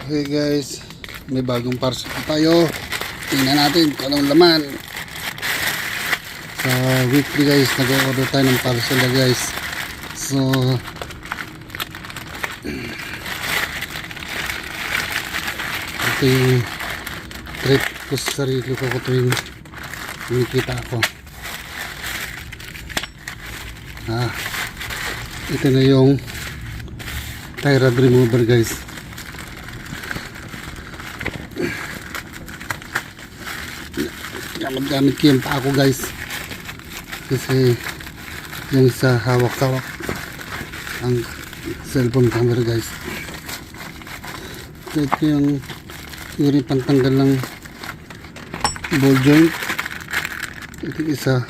Okay guys, may bagong parcel pa tayo. Tingnan natin kung anong laman. Sa weekly guys, nag-order tayo ng parcel na guys. So, ito yung trip ko sa sarili ko kung ito yung kumikita ako. Ah, ito na yung tie rod remover guys. Gamit-gamit ko yung ako guys. Kasi yung sa hawak-hawak ang cellphone camera guys. So, ito yung yung pantanggal ng ball joint. Ito isa.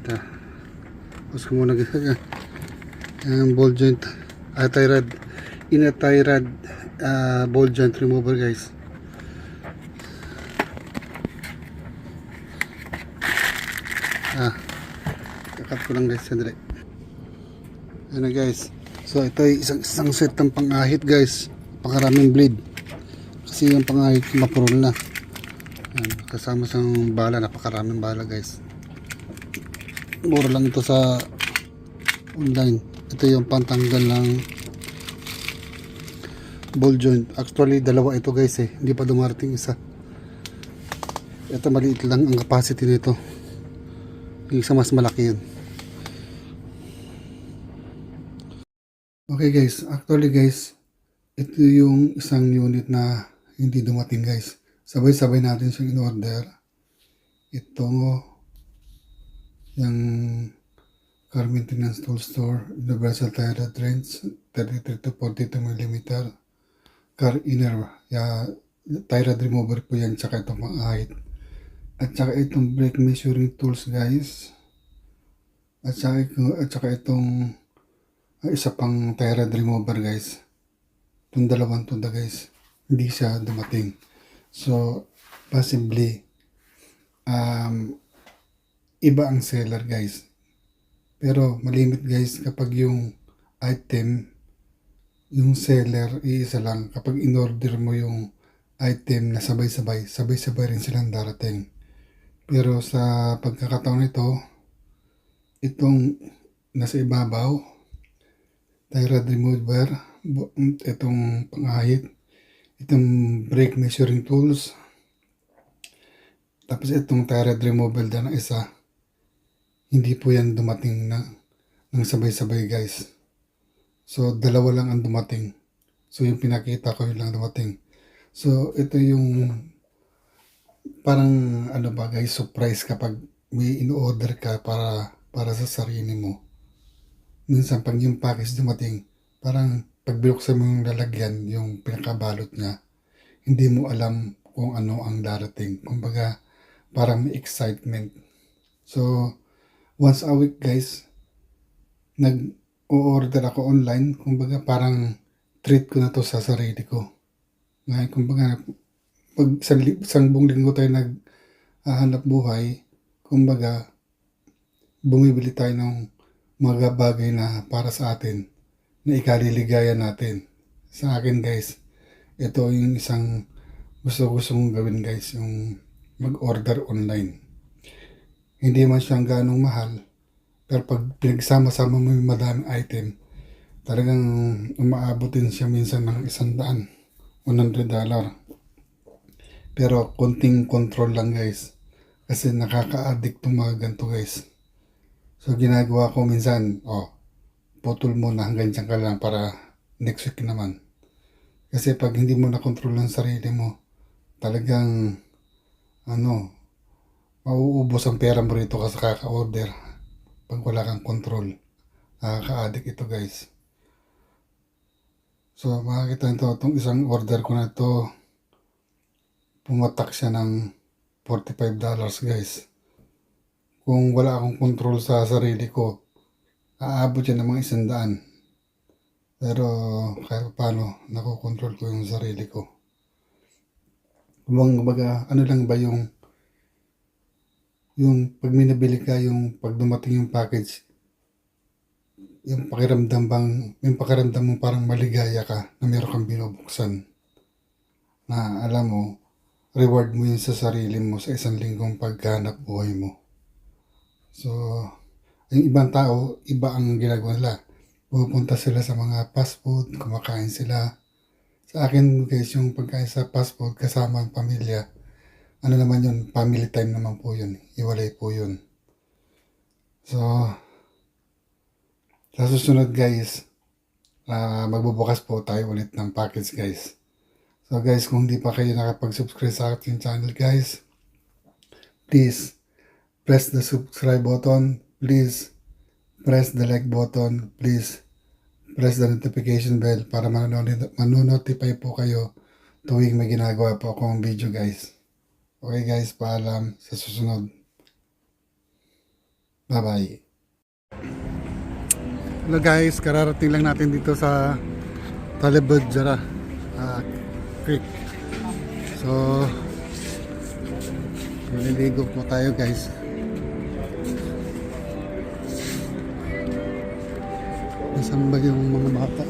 Ito. Pause ko muna guys. Yung ball joint. Ah, tie rod. Tie rod ah, ball joint remover guys. Ko lang guys, sandali. Na guys. So ito ay isang, isang set ng pangahit guys. Pangaraming blade. Kasi yung pangahit mapurol na. Ayan, kasama sa bala, napakaraming bala guys. Mura lang ito sa online. Ito yung pantanggal ng ball joint. Actually, dalawa ito guys eh. Hindi pa dumarating isa. Ito maliit lang ang capacity nito. Yung isa mas malaki yun. Okay guys, actually guys, ito yung isang unit na hindi dumating guys. Sabay-sabay natin siyang in-order. Ito, yung car maintenance tool store, universal tire range, 33 to 42 mm. Car inner, ya, tire remover po yan, tsaka itong pang height. At saka itong brake measuring tools guys. At saka, at saka itong isa pang tire remover guys. Itong dalawang tunda guys. Hindi siya dumating. So, possibly, um, iba ang seller guys. Pero malimit guys kapag yung item, yung seller, iisa lang. Kapag in-order mo yung item na sabay-sabay, sabay-sabay rin silang darating. Pero sa pagkakataon nito, itong nasa ibabaw, tie rod remover, itong pangahit, itong brake measuring tools, tapos itong tie rod removal na isa, hindi po yan dumating na ng sabay-sabay guys. So, dalawa lang ang dumating. So, yung pinakita ko yun lang dumating. So, ito yung parang ano ba guys, surprise kapag may in-order ka para para sa sarili mo. Minsan pag yung package dumating, parang pag binuksan mo yung lalagyan, yung pinakabalot niya, hindi mo alam kung ano ang darating. Kumbaga, parang may excitement. So, once a week guys, nag-order ako online. Kumbaga, parang treat ko na to sa sarili ko. Ngayon, kumbaga, pag isang, isang buong linggo tayo naghahanap buhay, kumbaga, bumibili tayo ng mga bagay na para sa atin, na ikaliligaya natin. Sa akin guys, ito yung isang gusto-gusto kong gawin guys, yung mag-order online. Hindi man siyang ganong mahal, pero pag pinagsama-sama mo yung madaming item, talagang umaabot din siya minsan ng isang daan, 100 dollar. Pero konting control lang guys. Kasi nakaka-addict mga ganito guys. So ginagawa ko minsan, oh, putol mo na hanggang dyan ka lang para next week naman. Kasi pag hindi mo na control ang sarili mo, talagang, ano, mauubos ang pera mo rito kasi kaka-order. Pag wala kang control, nakaka-addict ito guys. So makikita nito, itong isang order ko na ito, pumatak siya ng 45 dollars guys. Kung wala akong control sa sarili ko, aabot yan ng mga isang daan. Pero kahit paano, nakokontrol ko yung sarili ko. Kumbaga, kumbaga, ano lang ba yung yung pag may nabili ka, yung pag dumating yung package, yung pakiramdam bang, yung pakiramdam mo parang maligaya ka na meron kang binubuksan. na alam mo, reward mo yun sa sarili mo sa isang linggong paghanap buhay mo. So, yung ibang tao, iba ang ginagawa nila. Pupunta sila sa mga fast food, kumakain sila. Sa akin guys, yung pagkain sa fast food kasama ang pamilya, ano naman yun, family time naman po yun. Iwalay po yun. So, sa susunod guys, ah magbubukas po tayo ulit ng package guys. So guys, kung di pa kayo nakapag-subscribe sa ating channel guys, please press the subscribe button, please press the like button, please press the notification bell para manonot- manonotify po kayo tuwing may ginagawa po akong video guys. Okay guys, paalam sa susunod. Bye-bye. Hello guys, kararating lang natin dito sa Talibod Jara ah, Creek. So, maliligo po tayo guys. Nasaan ba yung mga bata?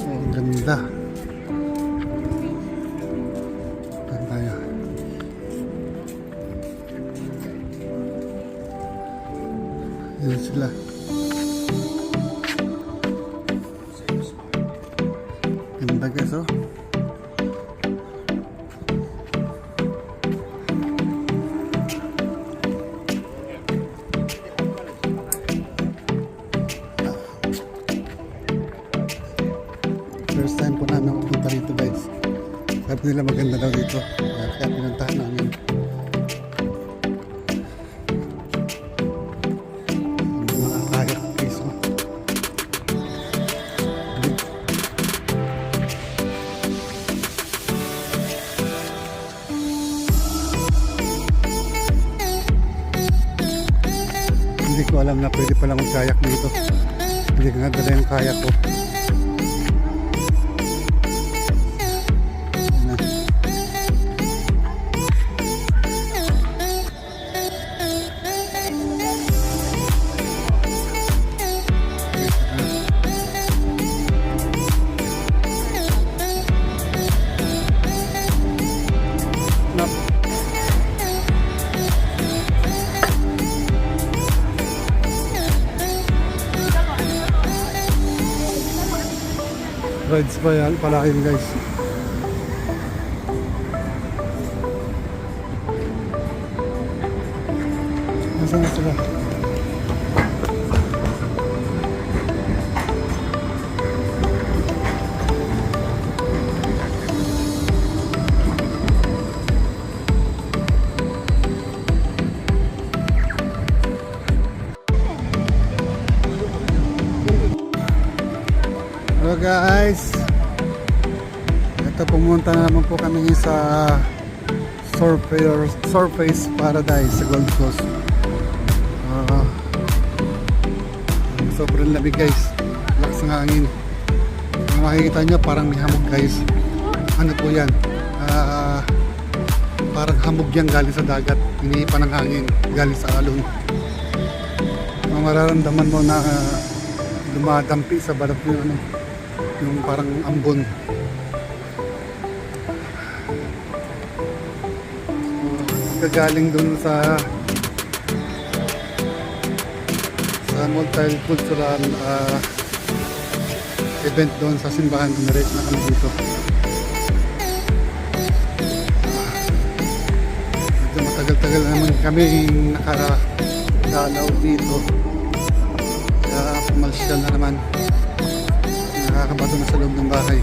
Oh, ganda. Saan tayo? Yan sila. Ganda guys oh. First time po namin pupunta rito guys. Sabi nila maganda daw dito. Kaya pinuntahan namin. Hindi ko alam na pwede pala mag-kayak dito. Hindi ko nga dala yung kayak ko. Rides pa yan, pala yun guys. Nasaan na sila? Guys. Ito pumunta na naman po kami sa Surface, Surface Paradise sa Gold Coast. Ah, Sobrang lamig guys. Lakas ng hangin. Kung makikita nyo parang may hamog guys. Ano po yan? Ah, Parang hamog yan galing sa dagat. Iniipan ng hangin galing sa alon. Mararamdaman mo na ah, dumadampi sa balap yung ano yung parang ambon. Kagaling dun sa sa multicultural uh, event doon sa simbahan dumiretso na kami dito. Medyo matagal-tagal naman kami nakadalaw dito. Kaya pumalsyal na naman nakakabato na sa loob ng bahay.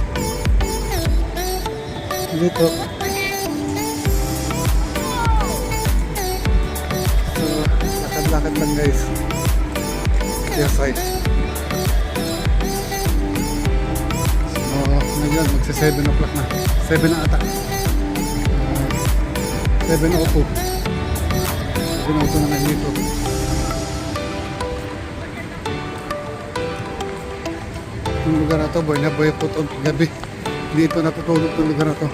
Dito. So lakad-lakad lang guys. Kaya side so ngayon magsa 7 o'clock na. 7 na ata. Uh, 7 o 2 7 o 2 na ngayon dito yung lugar na to, boy na boy po itong gabi. Dito natutulog itong lugar na to.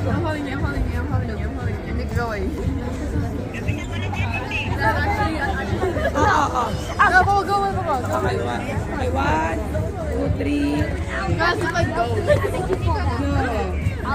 I'm holding you, I'm holding you, I'm holding you, I'm holding you. Nick No, go, go, go, go, go. Okay, one, two, three. Like goats. No.